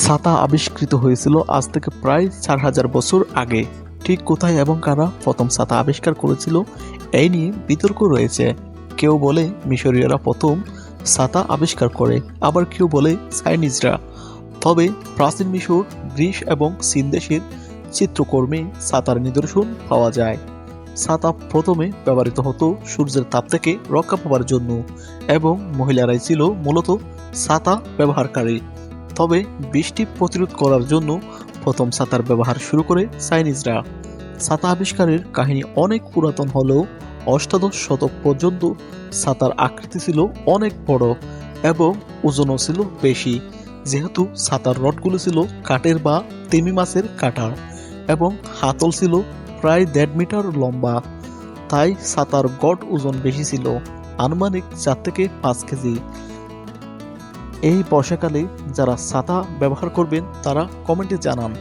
ছাতা আবিষ্কৃত হয়েছিল আজ থেকে প্রায় চার হাজার বছর আগে। ঠিক কোথায় এবং কারা প্রথম ছাতা আবিষ্কার করেছিল, এই নিয়ে বিতর্ক রয়েছে। কেউ বলে মিশরীয়রা প্রথম ছাতা আবিষ্কার করে, আবার কেউ বলে চাইনিজরা। তবে প্রাচীন মিশর, গ্রিস এবং চীন দেশের চিত্রকর্মে ছাতার নিদর্শন পাওয়া যায়। ছাতা প্রথমে ব্যবহৃত হতো সূর্যের তাপ থেকে রক্ষা পাওয়ার জন্য, এবং মহিলারাই ছিল মূলত ছাতা ব্যবহারকারী। তবে বৃষ্টি প্রতিরোধ করার জন্য প্রথম ছাতার ব্যবহার শুরু করে চাইনিজরা। ছাতা আবিষ্কারের কাহিনী অনেক পুরাতন হলেও অষ্টাদশ শতক পর্যন্ত ছাতার আকৃতি ছিল অনেক বড় এবং ওজনও ছিল বেশি। যেহেতু ছাতার রডগুলো ছিল কাঠের বা তেমি মাছের কাটার এবং হাতল ছিল প্রায় দেড় মিটার লম্বা, তাই ছাতার গড় ওজন বেশি ছিল। আনুমানিক চার থেকে পাঁচ কেজি। এই বর্ষাকালে যারা ছাতা ব্যবহার করবেন তারা কমেন্টে জানান।